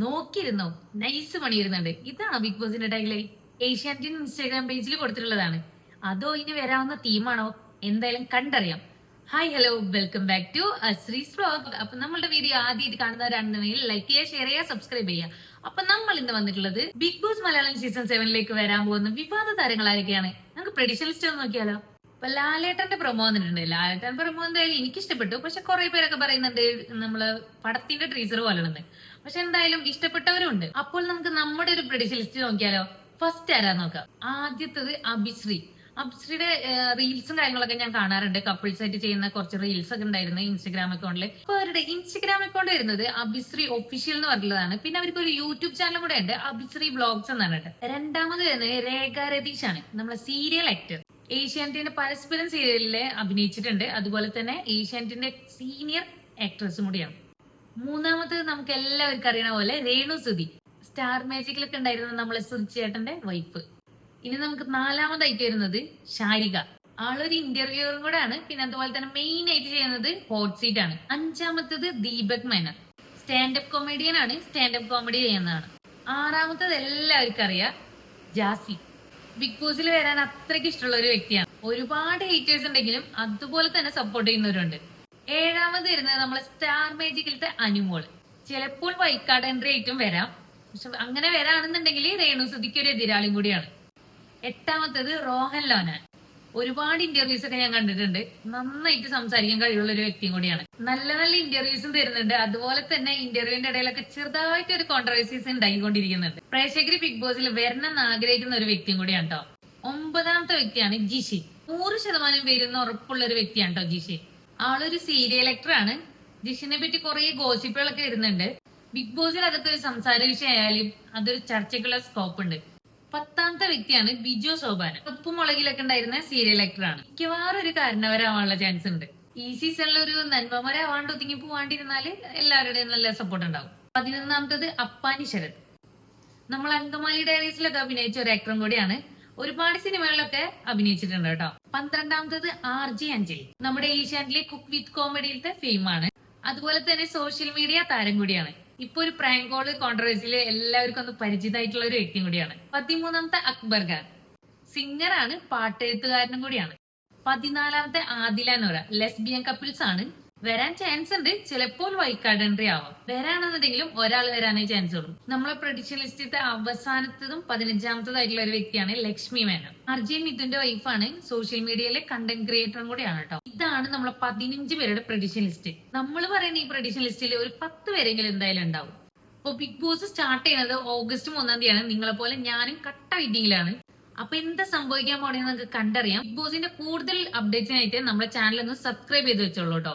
നോക്കിയിരുന്നോ. Nice പണിയിരുന്നുണ്ട്. ഇതാണോ ബിഗ് ബോസിന്റെ ടൈലൈ ഏഷ്യാനെറ്റിൻ ഇൻസ്റ്റാഗ്രാം പേജിൽ കൊടുത്തിട്ടുള്ളതാണ്. അതോ ഇനി വരാവുന്ന തീമാണോ എന്തായാലും കണ്ടറിയാം. Hi hello welcome back to Ashree's vlog അപ്പൊ നമ്മളുടെ വീഡിയോ ആദ്യമായിട്ട് കാണുന്നവരാണെന്നുണ്ടെങ്കിൽ ലൈക്ക് ചെയ്യുക ഷെയർ ചെയ്യുക സബ്സ്ക്രൈബ് ചെയ്യുക. അപ്പൊ നമ്മൾ ഇന്ന് വന്നിട്ടുള്ളത് ബിഗ് ബോസ് മലയാളം സീസൺ സെവനിലേക്ക് വരാൻ പോകുന്ന വിവാദ താരങ്ങൾ ആരൊക്കെയാണ്? നമുക്ക് പ്രഡിഷൻ ലിസ്റ്റ് ഒന്ന് നോക്കിയാലോ? അപ്പൊ ലാലേട്ടന്റെ പ്രൊമോ വന്നിട്ടുണ്ട്. ലാലേട്ടൻ പ്രൊമോ എന്തായാലും എനിക്ക് ഇഷ്ടപ്പെട്ടു പക്ഷെ കുറെ പേരൊക്കെ പറയുന്നുണ്ട് നമ്മൾ പടത്തിന്റെ ട്രീസർ പോലെയുണ്ട് പക്ഷെ എന്തായാലും ഇഷ്ടപ്പെട്ടവരും ഉണ്ട് അപ്പോൾ നമുക്ക് നമ്മുടെ ഒരു പ്രഡിഷൻ ലിസ്റ്റ് നോക്കിയാലോ? ഫസ്റ്റ് ആരാ നോക്കാം? ആദ്യത്തത് അഭിശ്രീ. അഭിശ്രീയുടെ റീൽസും കാര്യങ്ങളൊക്കെ ഞാൻ കാണാറുണ്ട്. കപ്പിൾസ് ആയിട്ട് ചെയ്യുന്ന കുറച്ച് റീൽസ് ഒക്കെ ഉണ്ടായിരുന്നു ഇൻസ്റ്റാഗ്രാം അക്കൗണ്ടിൽ അപ്പൊ അവരുടെ ഇൻസ്റ്റാഗ്രാം അക്കൗണ്ട് വരുന്നത് അഭിശ്രീ ഒഫീഷ്യൽ എന്ന് പറഞ്ഞതാണ് പിന്നെ അവർക്ക് ഒരു യൂട്യൂബ് ചാനലും കൂടെ ഉണ്ട്. അഭിശ്രീ ബ്ലോഗ്സ് എന്നാണ് കേട്ടോ രണ്ടാമത് വരുന്നത് രേഖ രതീഷ് ആണ്. നമ്മളെ സീരിയൽ ആക്ടർ ഏഷ്യാനെറ്റിന്റെ പരസ്പരം സീരിയലിൽ അഭിനയിച്ചിട്ടുണ്ട്. അതുപോലെ തന്നെ ഏഷ്യാനെറ്റിന്റെ സീനിയർ ആക്ട്രസും കൂടിയാണ്. മൂന്നാമത്തത് നമുക്ക് എല്ലാവർക്കും അറിയണ പോലെ രേണു സുധി. സ്റ്റാർ മാജിക്കിലൊക്കെ ഉണ്ടായിരുന്ന നമ്മളെ സുധി ചേട്ടന്റെ വൈഫ് ഇനി നമുക്ക് നാലാമതായിട്ട് വരുന്നത് ശാരിക. ആളൊരു ഇന്റർവ്യൂറും കൂടെ ആണ് പിന്നെ അതുപോലെ തന്നെ മെയിൻ ആയിട്ട് ചെയ്യുന്നത് ഹോട്ട് സീറ്റ് ആണ്. അഞ്ചാമത്തത് Deepak Menon. Stand up comedian ആണ്. സ്റ്റാൻഡപ്പ് കോമഡി ചെയ്യുന്നതാണ്. ആറാമത്തത് എല്ലാവർക്കും അറിയാം ജാസി. ബിഗ് ബോസിൽ വരാൻ അത്രയ്ക്ക് ഇഷ്ടമുള്ള ഒരു വ്യക്തിയാണ്. ഒരുപാട് ഹേറ്റേഴ്സ് ഉണ്ടെങ്കിലും അതുപോലെ തന്നെ സപ്പോർട്ട് ചെയ്യുന്നവരുണ്ട്. ഏഴാമത് വരുന്നത് നമ്മളെ സ്റ്റാർ മേജിക്കിലത്തെ അനുമോൾ ചിലപ്പോൾ വൈക്കാട് എൻട്രി ആയിട്ടും വരാം. പക്ഷെ അങ്ങനെ വരാണെന്നുണ്ടെങ്കിൽ രേണു സുധിക്ക് ഒരു എതിരാളിയും കൂടിയാണ്. എട്ടാമത്തത് റോഹൻ ലോനാൻ. ഒരുപാട് ഇന്റർവ്യൂസ് ഒക്കെ ഞാൻ കണ്ടിട്ടുണ്ട്. നന്നായിട്ട് സംസാരിക്കാൻ കഴിവുള്ള ഒരു വ്യക്തിയും കൂടിയാണ്. നല്ല നല്ല ഇന്റർവ്യൂസും തരുന്നുണ്ട്. അതുപോലെ തന്നെ ഇന്റർവ്യൂവിന്റെ ഇടയിലൊക്കെ ചെറുതായിട്ട് ഒരു കോൺട്രവേഴ്സീസ് ഉണ്ടായിക്കൊണ്ടിരിക്കുന്നുണ്ട്. പ്രേക്ഷകർ ബിഗ് ബോസിൽ വരണമെന്ന് ആഗ്രഹിക്കുന്ന ഒരു വ്യക്തിയും കൂടിയാണ് കേട്ടോ ഒമ്പതാമത്തെ വ്യക്തിയാണ് ജിഷി. നൂറ് ശതമാനം വരുന്ന ഉറപ്പുള്ള ഒരു വ്യക്തിയാണ് കേട്ടോ ജിഷി. ആളൊരു സീരിയൽ ആക്ടർ ആണ്. ജിഷിനെ പറ്റി കുറെ ഗോസിപ്പുകളൊക്കെ വരുന്നുണ്ട്. ബിഗ് ബോസിൽ അതൊക്കെ ഒരു സംസാര വിഷയമായാലും അതൊരു ചർച്ചയ്ക്കുള്ള സ്കോപ്പ് ഉണ്ട്. പത്താമത്തെ വ്യക്തിയാണ് ബിജു സോബാൻ. ഉപ്പും മുളകിലൊക്കെ ഉണ്ടായിരുന്ന സീരിയൽ ആക്ടർ ആണ്. മിക്കവാറും ഒരു കാരണവരാവാനുള്ള ചാൻസ് ഉണ്ട്. ഈ സീസണിൽ ഒരു നന്മമരാവാണ്ട് ഒതുങ്ങി പോവാണ്ടിരുന്നാൽ എല്ലാവരുടെയും നല്ല സപ്പോർട്ട് ഉണ്ടാവും. പതിനൊന്നാമത്തത് അപ്പാനി ശരത്. നമ്മൾ അങ്കമാലി ഡയറീസിലൊക്കെ അഭിനയിച്ച ഒരു ആക്ടറും കൂടിയാണ് ഒരുപാട് സിനിമകളിലൊക്കെ അഭിനയിച്ചിട്ടുണ്ട് കേട്ടോ. പന്ത്രണ്ടാമത്തത് ആർ ജി അഞ്ജലി. നമ്മുടെ ഏഷ്യാനിലെ കുക്ക് വിത്ത് കോമഡിയിലത്തെ ഫെയിമാണ് അതുപോലെ തന്നെ സോഷ്യൽ മീഡിയ താരം കൂടിയാണ്. ഇപ്പൊ ഒരു പ്രാങ്ക് കോൾ കോൺട്രവേഴ്സിയിൽ എല്ലാവർക്കും ഒന്ന് പരിചിതമായിട്ടുള്ള ഒരു വ്യക്തി കൂടിയാണ്. പതിമൂന്നാമത്തെ അക്ബർ ഖാൻ. സിംഗറാണ് പാട്ടെഴുത്തുകാരനും കൂടിയാണ്. പതിനാലാമത്തെ ആദില നോറ ലെസ്ബിയൻ കപ്പിൾസ് ആണ്. വരാൻ ചാൻസ് ഉണ്ട്. ചിലപ്പോൾ വൈക്കാട് എൻട്രി ആവാം. വരാണെന്നുണ്ടെങ്കിലും ഒരാൾ വരാനേ ചാൻസ് ഉള്ളൂ. നമ്മളെ പ്രൊഡിക്ഷൻ ലിസ്റ്റിലത്തെ അവസാനത്തതും പതിനഞ്ചാമത്തതായിട്ടുള്ള ഒരു വ്യക്തിയാണ് ലക്ഷ്മി മേനൻ. അർജുൻ മിഥുന്റെ വൈഫാണ് സോഷ്യൽ മീഡിയയിലെ കണ്ടന്റ് ക്രിയേറ്ററും കൂടിയാണ് കേട്ടോ. ഇതാണ് നമ്മളെ പതിനഞ്ച് പേരുടെ പ്രൊഡിക്ഷൻ ലിസ്റ്റ് നമ്മൾ പറയുന്ന ഈ പ്രൊഡിക്ഷൻ ലിസ്റ്റിൽ ഒരു പത്ത് പേരെങ്കിലും എന്തായാലും ഉണ്ടാവും. അപ്പൊ ബിഗ് ബോസ് സ്റ്റാർട്ട് ചെയ്യുന്നത് ഓഗസ്റ്റ് മൂന്നാം തീയതിയാണ്. നിങ്ങളെ പോലെ ഞാനും കട്ട വെയിറ്റിംഗിലാണ് അപ്പൊ എന്താ സംഭവിക്കാൻ പോണെന്ന് നിങ്ങൾക്ക് കണ്ടറിയാം. ബിഗ് ബോസിന്റെ കൂടുതൽ അപ്ഡേറ്റ്സിനായിട്ട് നമ്മുടെ ചാനൽ ഒന്ന് സബ്സ്ക്രൈബ് ചെയ്ത് വെച്ചോളൂ കേട്ടോ.